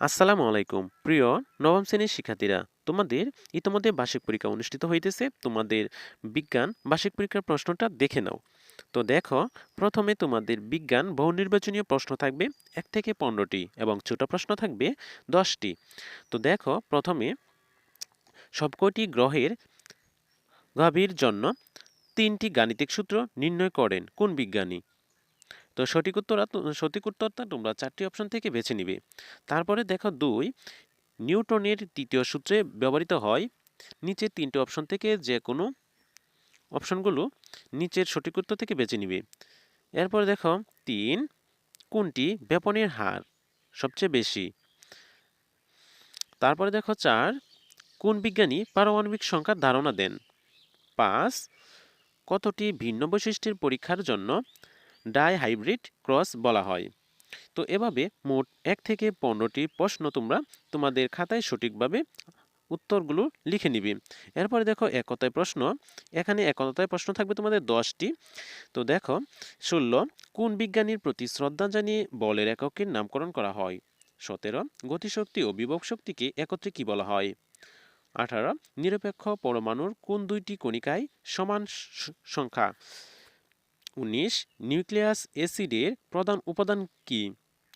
আসসালামু আলাইকুম। প্রিয় নবম শ্রেণির শিক্ষার্থীরা, তোমাদের ইতোমধ্যে বার্ষিক পরীক্ষা অনুষ্ঠিত হইতেছে। তোমাদের বিজ্ঞান বার্ষিক পরীক্ষার প্রশ্নটা দেখে নাও। তো দেখো, প্রথমে তোমাদের বিজ্ঞান বহু নির্বাচনীয় প্রশ্ন থাকবে, এক থেকে পনেরোটি, এবং ছোট প্রশ্ন থাকবে দশটি। তো দেখো, প্রথমে সবকটি গ্রহের গভীর জন্য তিনটি গাণিতিক সূত্র নির্ণয় করেন। কোন বিজ্ঞানী? তো সঠিক উত্তর সঠিক উত্তরটা তোমরা চারটি অপশন থেকে বেছে নিবে। তারপরে দেখো দুই, নিউটনের তৃতীয় সূত্রে ব্যবহৃত হয়, নিচের তিনটে অপশন থেকে যে কোনো অপশনগুলো নিচের সঠিক উত্তর থেকে বেছে নিবে। এরপর দেখো তিন, কোনটি ব্যাপনের হার সবচেয়ে বেশি? তারপরে দেখো চার, কোন বিজ্ঞানী পারমাণবিক সংখ্যার ধারণা দেন? পাঁচ, কতটি ভিন্ন বৈশিষ্ট্যের পরীক্ষার জন্য ডাই হাইব্রিড ক্রস বলা হয়। তো এভাবে মোট এক থেকে পনেরোটি প্রশ্ন তোমরা তোমাদের খাতায় সঠিকভাবে উত্তরগুলো লিখে নিবে। এরপরে দেখো একতায় প্রশ্ন। এখানে একতায় প্রশ্ন থাকবে তোমাদের দশটি। তো দেখো, ষোলো, কোন বিজ্ঞানীর প্রতি শ্রদ্ধা জানিয়ে বলের এককের নামকরণ করা হয়? সতেরো, গতিশক্তি ও বিভব শক্তিকে একত্রে কি বলা হয়? আঠারো, নিরপেক্ষ পরমাণুর কোন দুইটি কণিকায় সমান সংখ্যা? উনিশ, নিউক্লিয়াস অ্যাসিডের প্রধান উপাদান কি?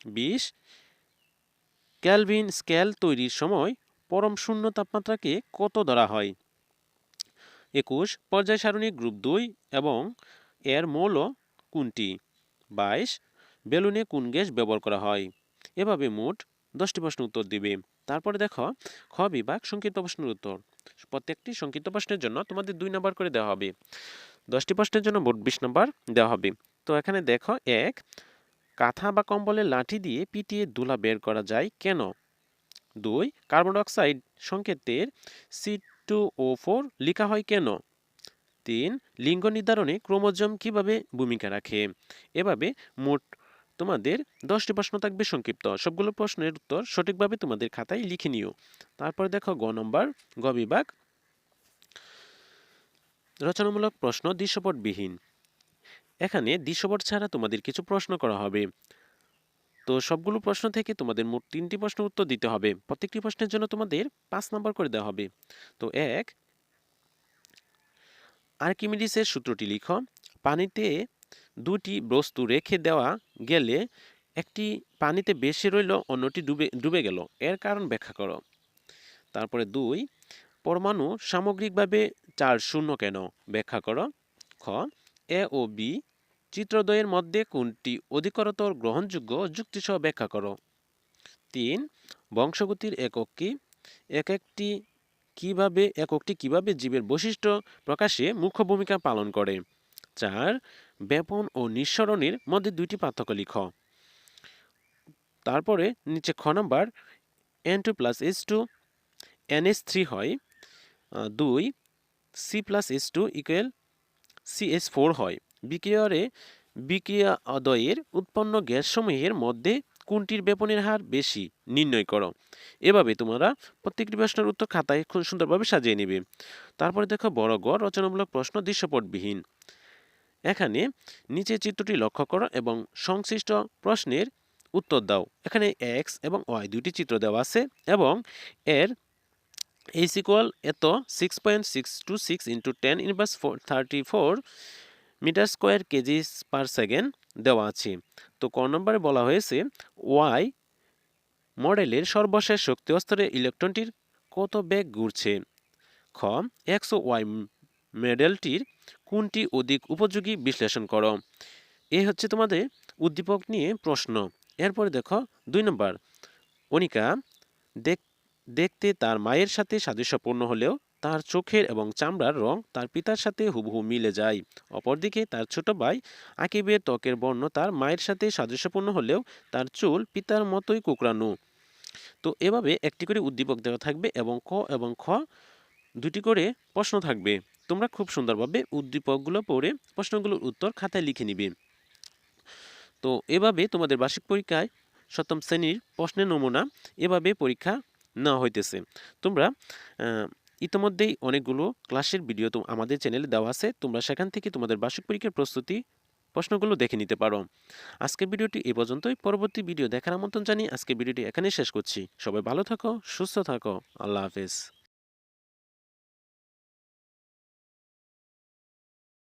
বিশ, ক্যালভিন স্কেল তৈরির সময় পরম শূন্য তাপমাত্রাকে কত ধরা হয়? একুশ, পর্যায় সারণী গ্রুপ দুই এবং এর মৌল কোনটি? বাইশ, বেলুনে কোন গ্যাস ব্যবহার করা হয়? এভাবে মোট দশটি প্রশ্ন উত্তর দিবে। তারপরে দেখো, খ বিভাগ সংক্ষিপ্ত প্রশ্নের উত্তর। প্রত্যেকটি সংক্ষিপ্ত প্রশ্নের জন্য তোমাদের দুই নাম্বার করে দেওয়া হবে। দশটি প্রশ্নের জন্য মোট বিশ নম্বর দেওয়া হবে। তো এখানে দেখো, এক, কাঁথা বা কম্বলে লাঠি দিয়ে পিটিয়ে দুলা বের করা যায় কেন? দুই, কার্বন ডাইঅক্সাইড সংকেতের সি টু ও ফোর লেখা হয় কেন? তিন, লিঙ্গ নির্ধারণে ক্রোমোজম কীভাবে ভূমিকা রাখে? এভাবে মোট তোমাদের দশটি প্রশ্ন থাকবে সংক্ষিপ্ত। সবগুলো প্রশ্নের উত্তর সঠিকভাবে তোমাদের খাতায় লিখে নিও। তারপর দেখো গ নম্বর, গ বিভাগ রচনামূলক প্রশ্ন দৃশ্যপটবিহীন। এখানে দৃশ্যপট ছাড়া তোমাদের কিছু প্রশ্ন করা হবে। তো সবগুলো প্রশ্ন থেকে তোমাদের মোট তিনটি প্রশ্ন উত্তর দিতে হবে। প্রত্যেকটি প্রশ্নের জন্য তোমাদের পাঁচ নম্বর করে দেওয়া হবে। তো এক, আর্কিমিডিসের সূত্রটি লিখ। পানিতে দুটি বস্তু রেখে দেওয়া গেলে একটি পানিতে বেশি রইল, অন্যটি ডুবে ডুবে গেল। এর কারণ ব্যাখ্যা করো। তারপরে দুই পরমাণু সামগ্রিকভাবে চার শূন্য কেন? ব্যাখ্যা করো। খ, এ ও বি চিত্রদ্বয়ের মধ্যে কোনটি অধিকতর গ্রহণযোগ্য যুক্তিসহ ব্যাখ্যা করো। তিন, বংশগতির একক কি? এক একটি কীভাবে এককটি কীভাবে জীবের বৈশিষ্ট্য প্রকাশে মুখ্য ভূমিকা পালন করে। চার, ব্যাপন ও নিঃসরণের মধ্যে দুইটি পার্থক্য লিখ। তারপরে নিচে খ number N two plus S two N S three হয়। দুই C plus S two equal C S four হয়। বিক্রিয়রে বিক্রিয়া অদয়ের উৎপন্ন গ্যাসসমূহের মধ্যে কোনটির বেপনের হার বেশি নির্ণয় করো। এভাবে তোমরা প্রত্যেকটি প্রশ্নের উত্তর খাতায় খুব সুন্দরভাবে সাজিয়ে নেবে। তারপরে দেখো বড় গড় রচনামূলক প্রশ্ন দৃশ্যপটবিহীন। এখানে নিচে চিত্রটি লক্ষ্য করো এবং সংশ্লিষ্ট প্রশ্নের উত্তর দাও। এখানে এক্স এবং ওয়াই দুইটি চিত্র দেওয়া আছে এবং এর এইচ ইকুয়াল এত six point six two six into ten inverse four thirty four metre square kg per second দেওয়া আছে। তো ক নম্বরে বলা হয়েছে ওয়াই মডেলের সর্বশেষ শক্তি স্তরে ইলেকট্রনটির কত বেগ ঘুরছে? খ এক্স ওয়াই মডেলটির কোনটি অধিক উপযোগী বিশ্লেষণ করো? এ হচ্ছে তোমাদের উদ্দীপক নিয়ে প্রশ্ন। এরপরে দেখো দুই নম্বর। অনিকা, দেখ দেখতে তার মায়ের সাথে সাদৃশ্যপূর্ণ হলেও তার চোখের এবং চামড়ার রং তার পিতার সাথে হুবহু মিলে যায়। অপরদিকে তার ছোট ভাই আকিবের ত্বকের বর্ণ তার মায়ের সাথে সাদৃশ্যপূর্ণ হলেও তার চুল পিতার মতোই কুকরানো তো এভাবে একটি করে উদ্দীপক দেওয়া থাকবে এবং ক এবং খ দুটি করে প্রশ্ন থাকবে। তোমরা খুব সুন্দরভাবে উদ্দীপকগুলো পড়ে প্রশ্নগুলোর উত্তর খাতায় লিখে নিবে। তো এভাবে তোমাদের বার্ষিক পরীক্ষায় সপ্তম শ্রেণির প্রশ্নের নমুনা এভাবে পরীক্ষা নেওয়া হইতেছে। তোমরা ইতিমধ্যেই অনেকগুলো ক্লাসের ভিডিও আমাদের চ্যানেলে দেওয়া আছে, তোমরা সেখান থেকে তোমাদের বার্ষিক পরীক্ষার প্রস্তুতি, প্রশ্নগুলো দেখে নিতে পারো। আজকের ভিডিওটি এ পর্যন্তই। পরবর্তী ভিডিও দেখার আমন্ত্রণ জানিয়ে আজকে ভিডিওটি এখানেই শেষ করছি। সবাই ভালো থাকো, সুস্থ থাকো। আল্লাহ হাফেজ।